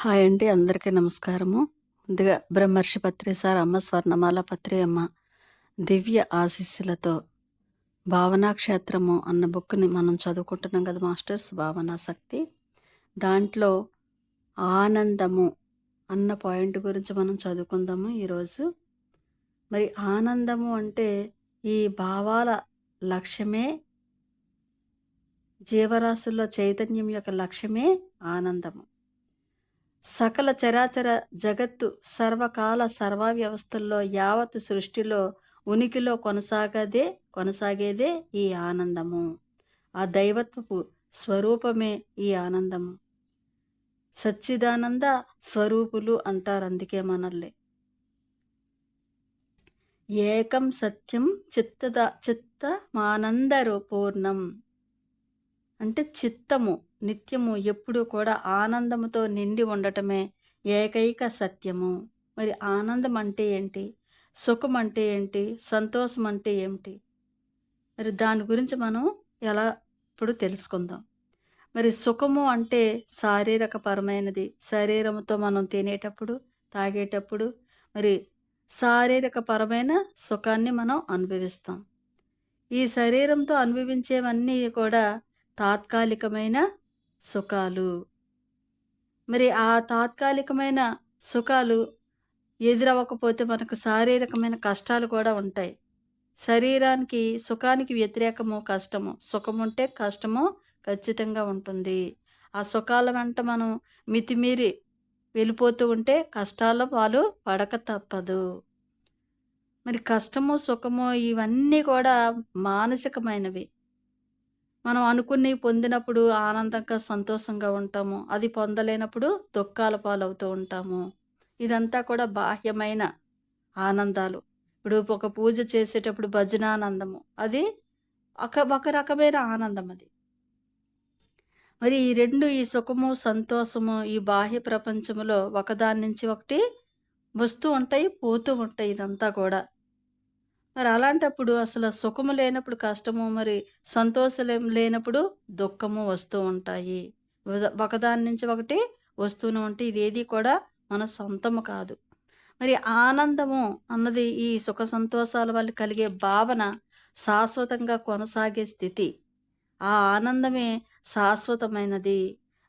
Hi అండి. అందరికీ నమస్కారము. ముందుగా బ్రహ్మర్షి పత్రి సార్, అమ్మ స్వర్ణమాల పత్రి అమ్మ దివ్య ఆశీస్సులతో భావనా క్షేత్రము అన్న బుక్‌ని మనం చదువుకుంటున్నాం కదా మాస్టర్స్ భావనా శక్తి. దాంట్లో ఆనందము అన్న పాయింట్ గురించి మనం చదువుకుందాము ఈరోజు. మరి ఆనందము అంటే ఈ భావాల లక్ష్యమే జీవరాశుల్లో చైతన్యం యొక్క లక్ష్యమే ఆనందము. సకల చరాచర జగత్తు సర్వకాల సర్వవ్యవస్థల్లో యావత్ సృష్టిలో ఉనికిలో కొనసాగదే కొనసాగేదే ఈ ఆనందము. ఆ దైవత్వపు స్వరూపమే ఈ ఆనందము. సచ్చిదానంద స్వరూపులు అంటారు అందుకే మనల్ని. ఏకం సత్యం చిత్తద చిత్తమానందరూ పూర్ణం. అంటే చిత్తము నిత్యము ఎప్పుడూ కూడా ఆనందముతో నిండి ఉండటమే ఏకైక సత్యము. మరి ఆనందం అంటే ఏంటి? సుఖం అంటే ఏంటి? సంతోషం అంటే ఏమిటి? మరి దాని గురించి మనం ఎలా ఇప్పుడు తెలుసుకుందాం. మరి సుఖము అంటే శారీరకపరమైనది. శరీరముతో మనం తినేటప్పుడు, తాగేటప్పుడు మరి శారీరకపరమైన సుఖాన్ని మనం అనుభవిస్తాం. ఈ శరీరంతో అనుభవించేవన్నీ కూడా తాత్కాలికమైన సుఖాలు. మరి ఆ తాత్కాలికమైన సుఖాలు ఎదురవ్వకపోతే మనకు శారీరకమైన కష్టాలు కూడా ఉంటాయి. శరీరానికి సుఖానికి వ్యతిరేకము కష్టము. సుఖముంటే కష్టము ఖచ్చితంగా ఉంటుంది. ఆ సుఖాల వెంట మనం మితిమీరి వెళ్ళిపోతూ ఉంటే కష్టాల పాలు పడక తప్పదు. మరి కష్టము, సుఖము ఇవన్నీ కూడా మానసికమైనవి. మనం అనుకుని పొందినప్పుడు ఆనందంగా, సంతోషంగా ఉంటాము. అది పొందలేనప్పుడు దుఃఖాల పాలవుతూ ఉంటాము. ఇదంతా కూడా బాహ్యమైన ఆనందాలు. ఇప్పుడు ఒక పూజ చేసేటప్పుడు భజనానందము. అది ఒక ఒక రకమైన ఆనందం అది. మరి ఈ రెండు ఈ సుఖము, సంతోషము ఈ బాహ్య ప్రపంచంలో ఒకదాని నుంచి ఒకటి వస్తూ ఉంటాయి, పోతూ ఉంటాయి ఇదంతా కూడా. మరి అలాంటప్పుడు అసలు సుఖము లేనప్పుడు కష్టము, మరి సంతోషం లేనప్పుడు దుఃఖము వస్తూ ఉంటాయి. ఒకదాని నుంచి ఒకటి వస్తూనే ఉంటే ఇదేది కూడా మన సొంతము కాదు. మరి ఆనందము అన్నది ఈ సుఖ సంతోషాల వల్ల కలిగే భావన శాశ్వతంగా కొనసాగే స్థితి. ఆ ఆనందమే శాశ్వతమైనది.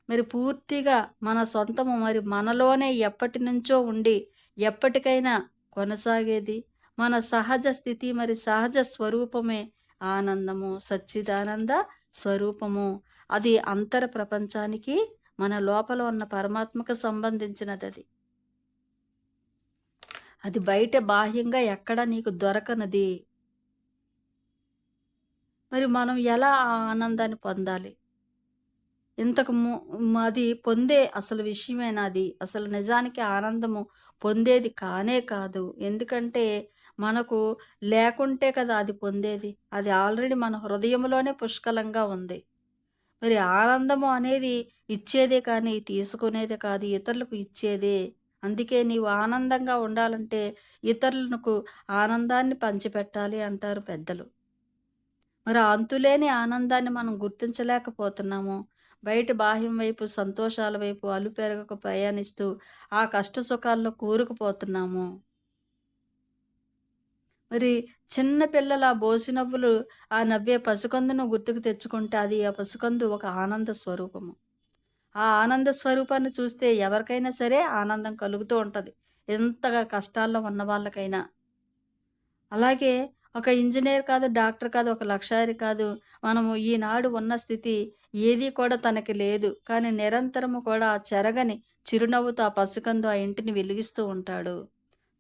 మరి పూర్తిగా మన సొంతము మరి మనలోనే ఎప్పటినుంచో ఉండి ఎప్పటికైనా కొనసాగేది. మన సహజ స్థితి మరి సహజ స్వరూపమే ఆనందము. సచ్చిదానంద స్వరూపము. అది అంతర ప్రపంచానికి మన లోపల ఉన్న పరమాత్మకు సంబంధించినది అది అది బయట బాహ్యంగా ఎక్కడ నీకు దొరకనది మరి మనం ఎలా ఆ ఆనందాన్ని పొందాలి? ఇంతకు ము అది పొందే అసలు విషయమేనా అది? అసలు నిజానికి ఆనందము పొందేది కానే కాదు. ఎందుకంటే మనకు లేకుంటే కదా అది పొందేది. అది ఆల్రెడీ మన హృదయంలోనే పుష్కలంగా ఉంది. మరి ఆనందము అనేది ఇచ్చేదే కానీ తీసుకునేది కాదు. ఇతరులకు ఇచ్చేదే. అందుకే నీవు ఆనందంగా ఉండాలంటే ఇతరులకు ఆనందాన్ని పంచిపెట్టాలి అంటారు పెద్దలు. మరి అంతులేని ఆనందాన్ని మనం గుర్తించలేకపోతున్నాము. బయట బాహ్యం వైపు సంతోషాల వైపు అలుపెరగక ప్రయాణిస్తూ ఆ కష్ట సుఖాల్లో కూరుకుపోతున్నాము. మరి చిన్న పిల్లల నవ్వులు ఆ నవ్వే పసుకందును గుర్తుకు తెచ్చుకుంటే అది ఆ పసుకందు ఒక ఆనంద స్వరూపము. ఆ ఆనంద స్వరూపాన్ని చూస్తే ఎవరికైనా సరే ఆనందం కలుగుతూ ఉంటుంది ఎంతగా కష్టాల్లో ఉన్న వాళ్ళకైనా. అలాగే ఒక ఇంజనీర్ కాదు, డాక్టర్ కాదు, ఒక లక్షారి కాదు. మనము ఈనాడు ఉన్న స్థితి ఏది కూడా తనకి లేదు. కానీ నిరంతరము కూడా చెరగని చిరునవ్వుతో ఆ పసుకందు ఆ ఇంటిని వెలిగిస్తూ ఉంటాడు.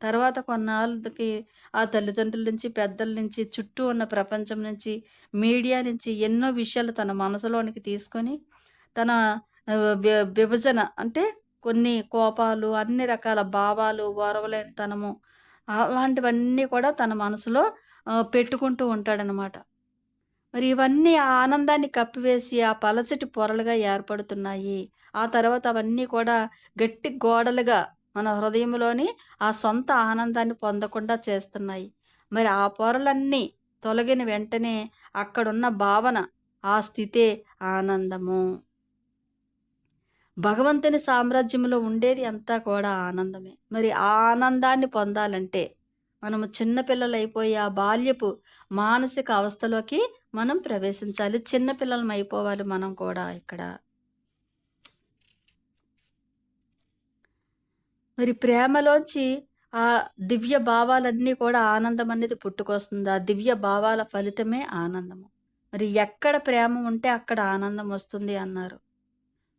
తర్వాత కొన్నాళ్ళకి ఆ తల్లిదండ్రుల నుంచి, పెద్దల నుంచి, చుట్టూ ఉన్న ప్రపంచం నుంచి, మీడియా నుంచి ఎన్నో విషయాలు తన మనసులోనికి తీసుకొని తన విభజన అంటే కొన్ని కోపాలు, అన్ని రకాల భావాలు, ఓర్వలేనితనము అలాంటివన్నీ కూడా తన మనసులో పెట్టుకుంటూ ఉంటాడనమాట. మరి ఇవన్నీ ఆ ఆనందాన్ని కప్పివేసి ఆ పలచటి పొరలుగా ఏర్పడుతున్నాయి. ఆ తర్వాత అవన్నీ కూడా గట్టి గోడలుగా మన హృదయంలోని ఆ సొంత ఆనందాన్ని పొందకుండా చేస్తున్నాయి. మరి ఆ పొరలన్నీ తొలగిన వెంటనే అక్కడున్న భావన, ఆ స్థితే ఆనందము. భగవంతుని సామ్రాజ్యంలో ఉండేది అంతా కూడా ఆనందమే. మరి ఆ ఆనందాన్ని పొందాలంటే మనము చిన్నపిల్లలైపోయి ఆ బాల్యపు మానసిక అవస్థలోకి మనం ప్రవేశించాలి. చిన్నపిల్లలం అయిపోవాలి మనం కూడా ఇక్కడ. మరి ప్రేమలోంచి ఆ దివ్య భావాలన్నీ కూడా ఆనందం అనేది పుట్టుకొస్తుంది. ఆ దివ్య భావాల ఫలితమే ఆనందము. మరి ఎక్కడ ప్రేమ ఉంటే అక్కడ ఆనందం వస్తుంది అన్నారు.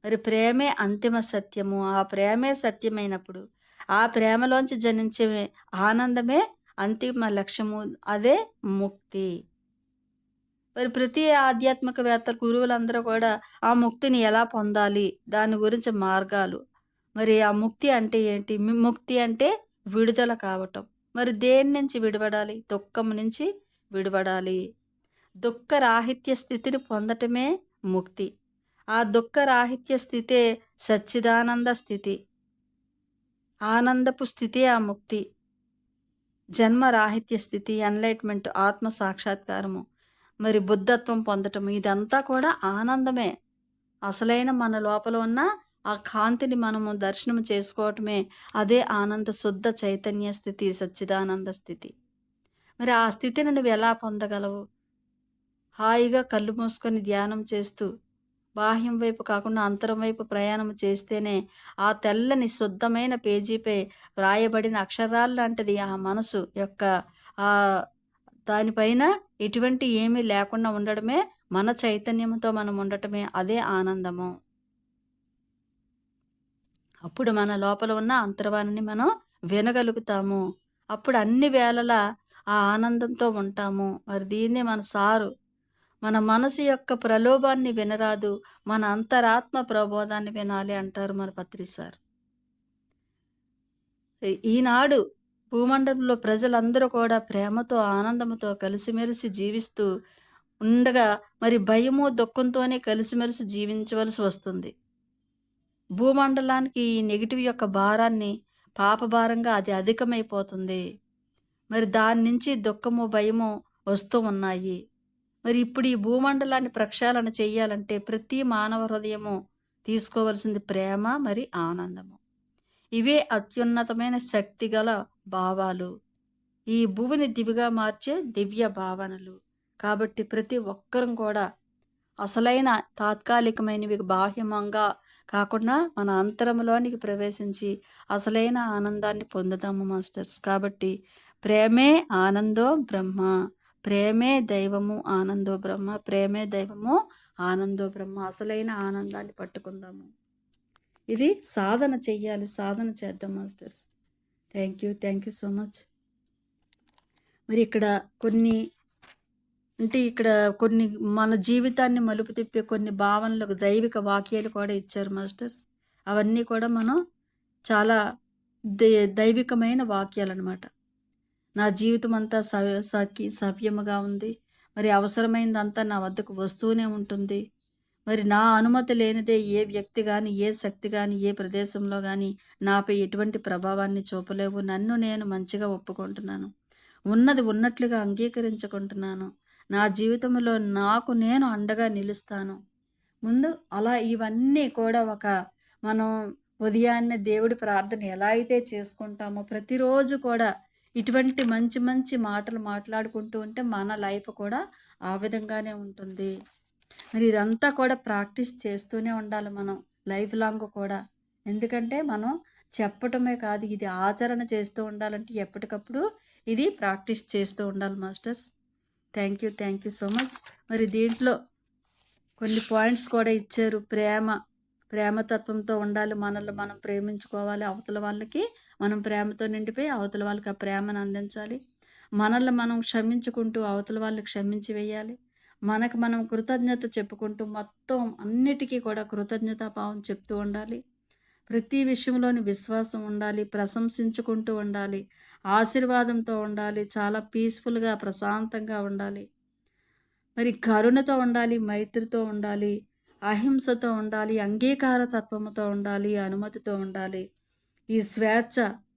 మరి ప్రేమే అంతిమ సత్యము. ఆ ప్రేమే సత్యమైనప్పుడు, ఆ ప్రేమలోంచి జనించే ఆనందమే అంతిమ లక్ష్యము. అదే ముక్తి. మరి ప్రతి ఆధ్యాత్మికవేత్తలు, గురువులందరూ కూడా ఆ ముక్తిని ఎలా పొందాలి? దాని గురించి మార్గాలు. మరి ఆ ముక్తి అంటే ఏంటి? ముక్తి అంటే విడుదల కావటం. మరి దేని నుంచి విడవడాలి దుఃఖం నుంచి విడవడాలి దుఃఖరాహిత్య స్థితిని పొందటమే ముక్తి. ఆ దుఃఖరాహిత్య స్థితే సచ్చిదానంద స్థితి. ఆనందపు స్థితి ఆ ముక్తి. జన్మరాహిత్య స్థితి, ఎన్‌లైట్‌మెంట్, ఆత్మ సాక్షాత్కారము, మరి బుద్ధత్వం పొందటం ఇదంతా కూడా ఆనందమే. అసలైన మన లోపల ఉన్న ఆ కాంతిని మనము దర్శనం చేసుకోవటమే అదే ఆనంద శుద్ధ చైతన్య స్థితి, సచ్చిదానంద స్థితి. మరి ఆ స్థితిని నువ్వు ఎలా పొందగలవు? హాయిగా కళ్ళు మూసుకొని ధ్యానం చేస్తూ, బాహ్యం వైపు కాకుండా అంతరం వైపు ప్రయాణం చేస్తేనే ఆ తెల్లని శుద్ధమైన పేజీపై వ్రాయబడిన అక్షరాలు లాంటిది ఆ మనసు యొక్క ఆ దానిపైన ఎటువంటి ఏమీ లేకుండా ఉండడమే మన చైతన్యంతో మనం ఉండటమే అదే ఆనందము. అప్పుడు మన లోపల ఉన్న అంతర్వాణిని మనం వినగలుగుతాము. అప్పుడు అన్ని వేళలా ఆ ఆనందంతో ఉంటాము. మరి దీన్నే మన సారు మన మనసు యొక్క ప్రలోభాన్ని వినరాదు. మన అంతరాత్మ ప్రబోధాన్ని వినాలి అంటారు మన పత్రి సార్. ఈనాడు భూమండలంలో ప్రజలందరూ కూడా ప్రేమతో, ఆనందంతో కలిసిమెలిసి జీవిస్తూ ఉండగా మరి భయము, దుఃఖంతోనే కలిసిమెలిసి జీవించవలసి వస్తుంది. భూమండలానికి ఈ నెగిటివ్ యొక్క భారాన్ని పాపభారంగా అది అధికమైపోతుంది. మరి దాని నుంచి దుఃఖము, భయము వస్తూ ఉన్నాయి. మరి ఇప్పుడు ఈ భూమండలాన్ని ప్రక్షాళన చేయాలంటే ప్రతి మానవ హృదయము తీసుకోవలసింది ప్రేమ మరి ఆనందము. ఇవే అత్యున్నతమైన శక్తిగల భావాలు. ఈ భువిని దివిగా మార్చే దివ్య భావనలు. కాబట్టి ప్రతి ఒక్కరం కూడా అసలైన తాత్కాలికమైనవి బాహ్యమంగా కాకుండా మన అంతరంలోనికి ప్రవేశించి అసలైన ఆనందాన్ని పొందుదాము మాస్టర్స్. కాబట్టి ప్రేమే ఆనందో బ్రహ్మ. ప్రేమే దైవము ఆనందో బ్రహ్మ. ప్రేమే దైవము ఆనందో బ్రహ్మ. అసలైన ఆనందాన్ని పట్టుకుందాము. ఇది సాధన చెయ్యాలి. సాధన చేద్దాం masters. Thank you. Thank you so much. మరి ఇక్కడ కొన్ని అంటే ఇక్కడ కొన్ని మన జీవితాన్ని మలుపు తిప్పే కొన్ని భావనలకు దైవిక వాక్యాలు కూడా ఇచ్చారు మాస్టర్స్. అవన్నీ కూడా మనం చాలా దై దైవికమైన వాక్యాలనమాట. నా జీవితం అంతా సవ్య సఖి సవ్యముగా ఉంది. మరి అవసరమైనదంతా నా వద్దకు వస్తూనే ఉంటుంది. మరి నా అనుమతి లేనిదే ఏ వ్యక్తి కానీ ఏ శక్తి కానీ ఏ ప్రదేశంలో కానీ నాపై ఎటువంటి ప్రభావాన్ని చూపలేవు. నన్ను నేను మంచిగా ఒప్పుకుంటున్నాను. ఉన్నది ఉన్నట్లుగా అంగీకరించుకుంటున్నాను. నా జీవితంలో నాకు నేను అండగా నిలుస్తాను. ముందు అలా ఇవన్నీ కూడా ఒక మనం ఉదయాన్నే దేవుడి ప్రార్థన ఎలా అయితే చేసుకుంటామో ప్రతిరోజు కూడా ఇటువంటి మంచి మంచి మాటలు మాట్లాడుకుంటూ ఉంటే మన లైఫ్ కూడా ఆ విధంగానే ఉంటుంది. మరి ఇదంతా కూడా ప్రాక్టీస్ చేస్తూనే ఉండాలి మనం లైఫ్ లాంగ్ కూడా. ఎందుకంటే మనం చెప్పటమే కాదు ఇది ఆచరణ చేస్తూ ఉండాలంటే ఎప్పటికప్పుడు ఇది ప్రాక్టీస్ చేస్తూ ఉండాలి masters. Thank you. Thank you so much. మరి దీంట్లో కొన్ని పాయింట్స్ కూడా ఇచ్చారు. ప్రేమ, ప్రేమతత్వంతో ఉండాలి. మనల్ని మనం ప్రేమించుకోవాలి. అవతల వాళ్ళకి మనం ప్రేమతో నిండిపోయి అవతల వాళ్ళకి ఆ ప్రేమను అందించాలి. మనల్ని మనం క్షమించుకుంటూ అవతల వాళ్ళకి క్షమించి వేయాలి. మనకు మనం కృతజ్ఞత చెప్పుకుంటూ మొత్తం అన్నిటికీ కూడా కృతజ్ఞతాభావం చెప్తూ ఉండాలి. ప్రతి విషయంలోని విశ్వాసం ఉండాలి. ప్రశంసించుకుంటూ ఉండాలి. ఆశీర్వాదంతో ఉండాలి. చాలా పీస్‌ఫుల్‌గా ప్రశాంతంగా ఉండాలి. మరి కరుణతో ఉండాలి. మైత్రితో ఉండాలి. అహింసతో ఉండాలి. అంగీకార తత్వముతో ఉండాలి. అనుమతితో ఉండాలి. ఈ స్వేచ్ఛ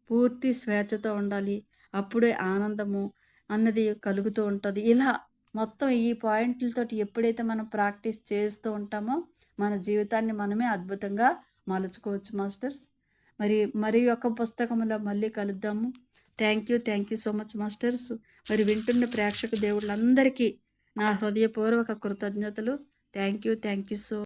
పూర్తి స్వేచ్ఛతో ఉండాలి. అప్పుడే ఆనందము అన్నది కలుగుతూ ఉంటుంది ఇలా మొత్తం ఈ పాయింట్‌లతోటి ఎప్పుడైతే మనం ప్రాక్టీస్ చేస్తూ ఉంటామో మన జీవితాన్ని మనమే అద్భుతంగా మలుచుకోవచ్చు మాస్టర్స్. మరి మరి ఒక పుస్తకంలో మళ్ళీ కలుద్దాము. Thank you thank you so much masters. మరి వింటున్న ప్రేక్షక దేవుళ్ళందరికీ నా హృదయపూర్వక కృతజ్ఞతలు. Thank you thank you so